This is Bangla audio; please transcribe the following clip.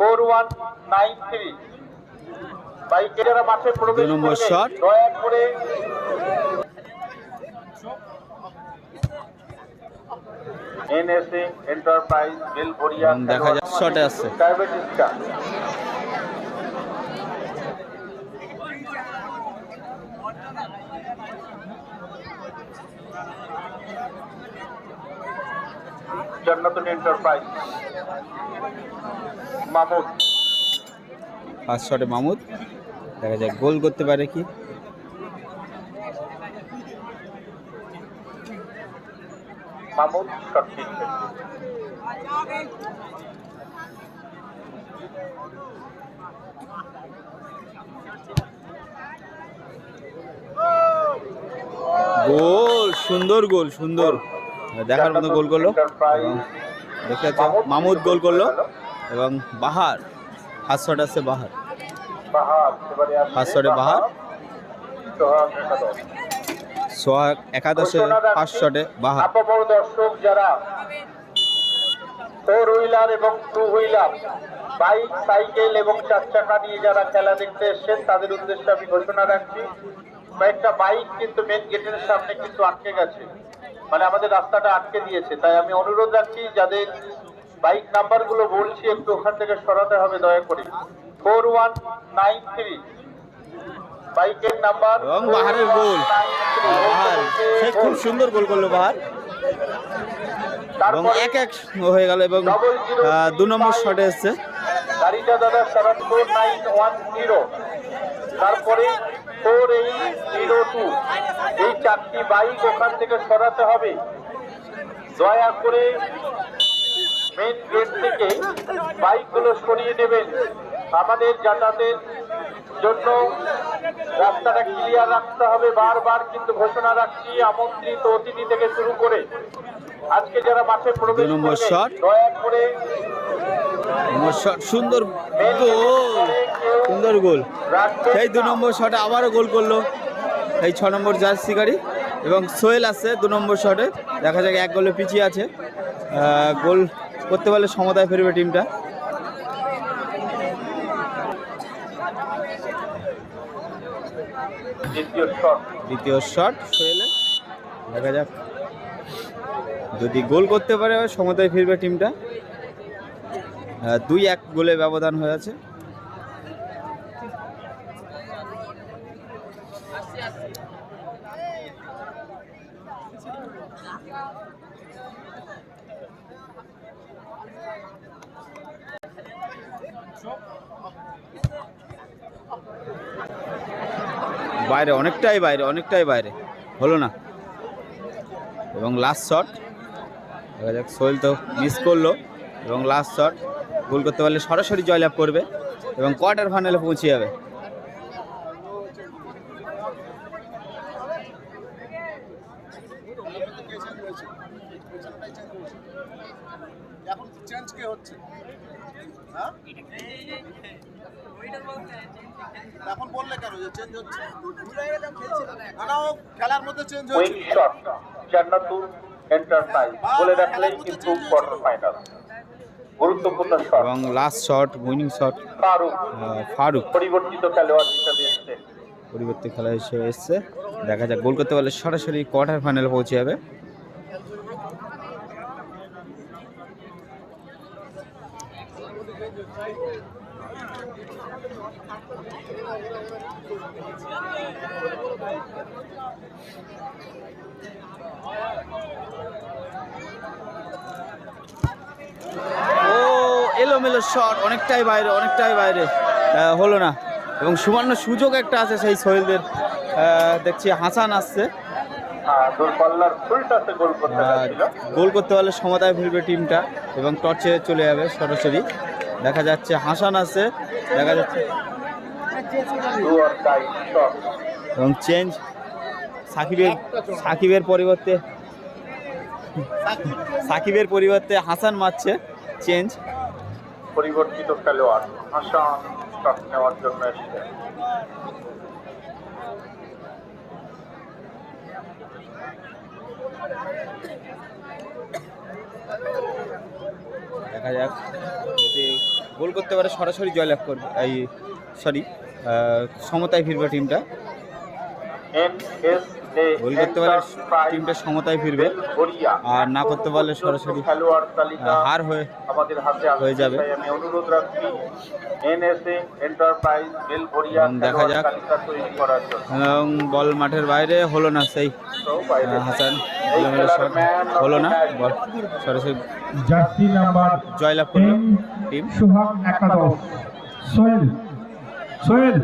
ফোর ওয়ান নাইন থ্রি বাইকে যারা মাঠে প্রবেশ করবে। দয়া করে এনএসএ এন্টারপ্রাইজ বেলভরিয়া দেখা যাচ্ছে shot এ আসছে। ডায়াবেটিসটা জান্নাতুল এন্টারপ্রাইজ মামুদ। ফার্স্ট শটে মামুদ। দেখা যাক গোল করতে পারে কি? মামুদ শট গোল সুন্দর গোল সুন্দর। দেখার মতো গোল করল। দেখতে পাচ্ছ মামুদ গোল করল এবং বাহার ফার্স্ট শট আছে বাহার। ফার্স্ট শটে বাহার। সোহাগ একাদশে ফার্স্ট শটে বাহার। দর্শক যারা ফোর হুইলার এবং টু হুইলার, বাইক, সাইকেল এবং চার চাকা নিয়ে যারা খেলা দেখতে এসছেন, তাদের উদ্দেশ্যে আমি ঘোষণা রাখছি কয়েকটা বাইক কিন্তু মেন গেটের সামনে কিন্তু আটকে গেছে। মানে আমাদের রাস্তাটা আটকে দিয়েছে। তাই আমি অনুরোধ রাখছি যাদের বাইক নাম্বারগুলো বলছি একটু ওখান থেকে সরাতে হবে দয়া করে। Four one nine three. বাইকের নাম্বার এবং বাহারের গোল। সে খুব সুন্দর গোল করল বাহার। এবং এক এক হয়ে গেল এবং দু নম্বর শটে এসছে। গাড়িটা দাদা seven four nine one zero তারপরে ফোর এইট জিরো টু। এই চারটি বাইক ওখান থেকে সরাতে হবে। দয়া করে মেন গেট থেকে বাইকগুলো সরিয়ে নেবেন আমাদের যাতায়াতের জন্য রাস্তাটা ক্লিয়ার রাখতে হবে। বারবার কিন্তু ঘোষণা রাখছি আমন্ত্রিত অতিথি থেকে শুরু করে। আজকে যারা মাঠে প্রবেশ। দয়া করে নম্বর শট সুন্দর গোল। সুন্দর গোল। সেই দু নম্বর শটে আবারও গোল করল। এই ছ নম্বর জার্সি গাড়ি। এবং সোহেল আছে দু নম্বর শটে। দেখা যাক এক গোলে পিছিয়ে আছে। গোল করতে পারলে সমতায় ফিরবে টিমটা। দ্বিতীয় শট সোহেলের। দেখা যাক। যদি গোল করতে পারে সমতায় ফিরবে টিমটা। দুই এক গোলে ব্যবধান হয়ে আছে। বাইরে, অনেকটাই বাইরে অনেকটাই বাইরে। হলো না? এবং লাস্ট শট দেখা যাক, সোহেল তো মিস করল। এবং লাস্ট শট গোল করতে পারলে সরাসরি জয়লাভ করবে এবং কোয়ার্টার ফাইনালে পৌঁছে যাবে। এখন চেঞ্জ হচ্ছে হ্যাঁ এখন বললে কেন যে চেঞ্জ হচ্ছে? খেলার মধ্যে চেঞ্জ হচ্ছে। জান্নাতুল এন্টারপ্রাইজ বলে রাখলেই কিন্তু কোয়ার্টার ফাইনাল গুরুত্বপূর্ণ শট এবং last shot winning shot Faruk. Faruk. পরিবর্তিত খেলোয়াড় হিসেবে এসছে। পরিবর্তে খেলা হিসেবে এসছে। দেখা যাক গোল করতে পারলে সরাসরি কোয়ার্টার ফাইনালে পৌঁছে যাবে। এলোমেলো শট অনেকটাই বাইরে অনেকটাই বাইরে হলো না। এবং সুবর্ণ সুযোগ একটা আছে সেই সোহেলদের দেখছি হাসান আসছে। হ্যাঁ গোল করতে পারলে সমতায় ফিরবে টিমটা এবং টর্চে চলে যাবে সরাসরি। দেখা যাচ্ছে হাসান আছে দেখা যাচ্ছে এবং চেঞ্জ সাকিবের সাকিবের পরিবর্তে সাকিবের পরিবর্তে হাসান মারছে চেঞ্জ পরিবর্তিত খেলোয়াড় হাসান শট নেওয়ার জন্য এসছে। দেখা যাক, যদি গোল করতে পারে সরাসরি জয়লাভ করবে, এই সরি সমতায় ফিরবে টিমটা গোল করতে পারলে টিমটা সমতায় ফিরবে। আর না করতে পারলে সরাসরি খেলোয়াড় তালিকা হার হয়ে আমাদের হাতে হয়ে যাবে। তাই আমি অনুরোধ রাখছি এনএসএ এন্টারপ্রাইজ বেলভরিয়া এবং দেখা যাক। এবং বল মাঠের বাইরে হলো না সেই হাসান। হলো না। বল সরাসরি জার্সি নাম্বার জয়লাভ করল টিম। সোহাগ একাদশ। সোহেল সোহেল।